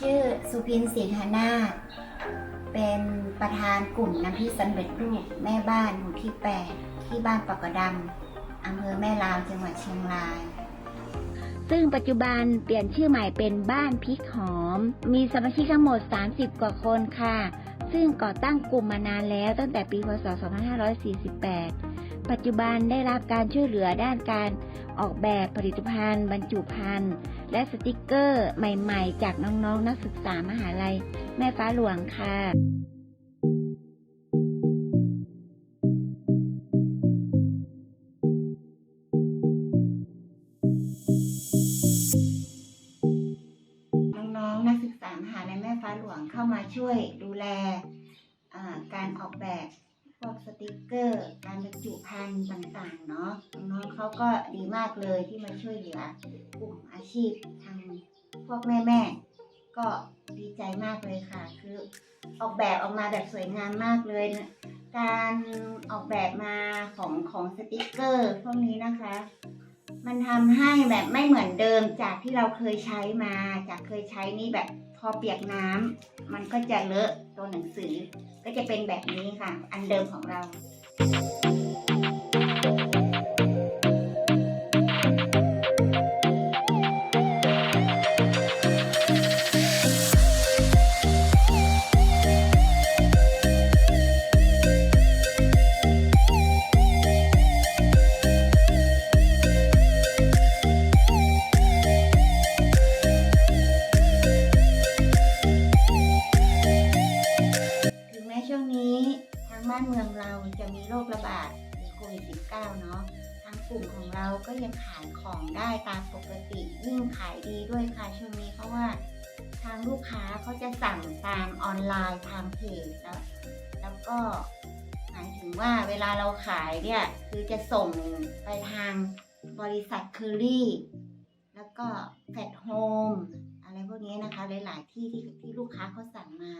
ชื่อสุพินศรีธนาเป็นประธานกลุ่มน้ำพริกสำเร็จรูปแม่บ้านหมู่ที่ 8 ที่บ้านปากกระดำอำเภอแม่ลาวจังหวัดเชียงราย ซึ่งปัจจุบันเปลี่ยนชื่อใหม่เป็นบ้านพริกหอม มีสมาชิกทั้งหมด 30 กว่าคนค่ะ ซึ่งก่อตั้งกลุ่มมานานแล้วตั้งแต่ปีพศ 2548 ปัจจุบันได้รับการช่วยเหลือด้านการออกแบบผลิตภัณฑ์ บรรจุภัณฑ์ และสติกเกอร์ใหม่ๆ จากน้องๆ นักศึกษามหาลัย แม่ฟ้าหลวงค่ะน้องๆนักศึกษามหาลัยแม่ฟ้าหลวงเข้ามาช่วยดูแลการออกแบบ พวกสติกเกอร์ การบรรจุภัณฑ์ต่างๆ เนาะน้องเขาก็ดีมากเลยที่มาช่วยเหลือกลุ่มอาชีพทางพวกแม่ๆก็ดีใจมากเลยค่ะ คือออกแบบออกมาแบบสวยงามมากเลย การออกแบบมาของของสติกเกอร์พวกนี้นะคะ มันทำให้แบบไม่เหมือนเดิมจากที่เราเคยใช้มา จากเคยใช้นี่แบบพอเปียกน้ำมันก็จะเลอะตัวหนังสือ จะเป็นแบบนี้ค่ะ อันเดิมของเรา เมืองเราจะมีโรคระบาดโควิด -19 เนาะทางกลุ่มของเราก็ยังขายของได้ตามปกติยิ่งขายดีด้วยค่ะช่วงนี้เพราะว่าทางลูกค้าเขาจะสั่งตามออนไลน์ทางเพจแล้วแล้วก็หมายถึงว่าเวลาเราขายเนี่ยคือจะส่งไปทางบริษัทเคอรี่แล้วก็แฟดโฮมอะไรพวกนี้นะคะหลาย ๆ ที่ที่ที่ลูกค้าเขาสั่งมา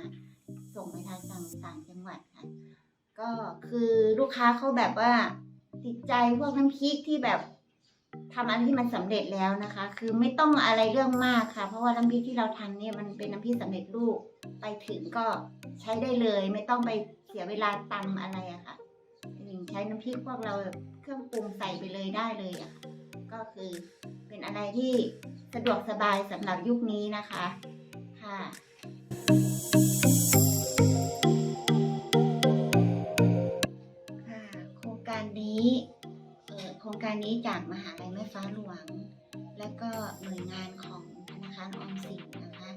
ส่งไปทางต่างต่างจังหวัดค่ะ ก็คือลูกค้าเขาแบบว่า ติดใจพวกน้ำพริกที่แบบทำอะไรที่มันสำเร็จแล้วนะคะ คือไม่ต้องอะไรเรื่องมากค่ะ เพราะว่าน้ำพริกที่เราทำเนี่ยมันเป็นน้ำพริกสำเร็จรูปไปถึงก็ใช้ได้เลย ไม่ต้องไปเสียเวลาตำอะไรอะค่ะใช้น้ำพริกพวกเราเครื่องปรุงใส่ไปเลยได้เลยอะค่ะก็คือเป็นอะไรที่สะดวกสบายสำหรับยุคนี้นะคะค่ะ จากมหาลัยแม่ฟ้าหลวง และก็หน่วยงานของธนาคารออมสินนะคะ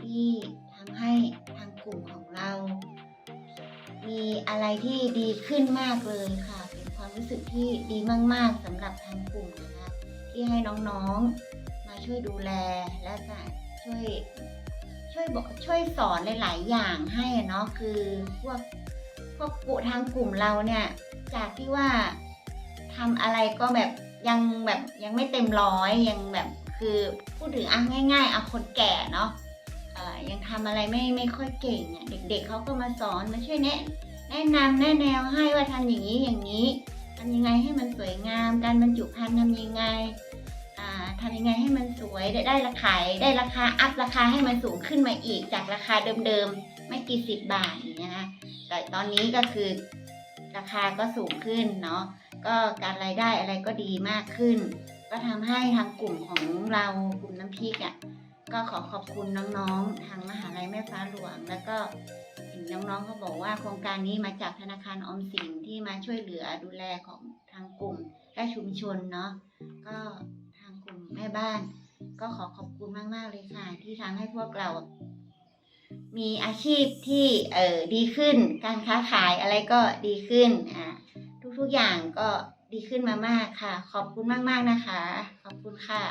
ที่ทำให้ทางกลุ่มของเรา มีอะไรที่ดีขึ้นมากเลยค่ะ เป็นความรู้สึกที่ดีมาก ๆสำหรับทางกลุ่มนะคะที่ให้น้องๆมาช่วยดูแลและก็ช่วยช่วยบอกช่วยสอนหลาย ๆ อย่างให้เนาะคือพวกพวกกลุ่มทางกลุ่มเราเนี่ยจากที่ว่า ทำอะไรก็แบบยังแบบยังไม่เต็มร้อยยังแบบคือพูดถึงอะง่ายๆเอาคนแก่เนาะยังทำอะไรไม่ไม่ค่อยเก่งอะเด็ก ๆเขาก็มาสอนมาช่วยแนะแนะนำแนะแนวให้ว่าทำอย่างนี้อย่างนี้ทำยังไงให้มันสวยงาม การบรรจุภัณฑ์ทำยังไงทำยังไงให้มันสวยได้ได้ราคาได้ราคาอัพราคาให้มันสูงขึ้นมาอีกจากราคาเดิมๆไม่กี่สิบบาทอย่างเงี้ยนะแต่ตอนนี้ก็คือราคาก็สูงขึ้นเนาะ ก็การรายได้อะไรก็ดีมากขึ้น ก็ทำให้ทางกลุ่มของเรากลุ่มน้ำพริกอะ่ะก็ขอขอบคุณน้องๆ ทางมหาลัยแม่ฟ้าหลวง แล้วก็เห็นน้องๆเขาบอกว่าโครงการนี้มาจากธนาคารออมสินที่มาช่วยเหลือดูแลของทางกลุ่มและชุมชนเนาะก็ทางกลุ่มแม่บ้าน ก็ขอขอบคุณมากๆเลยค่ะ ที่ทำให้พวกเรา มีอาชีพที่เออดีขึ้น การค้าขายอะไรก็ดีขึ้นอ่า ทุกอย่างก็ดีขึ้นมามากค่ะ ขอบคุณมากๆนะคะ ขอบคุณค่ะ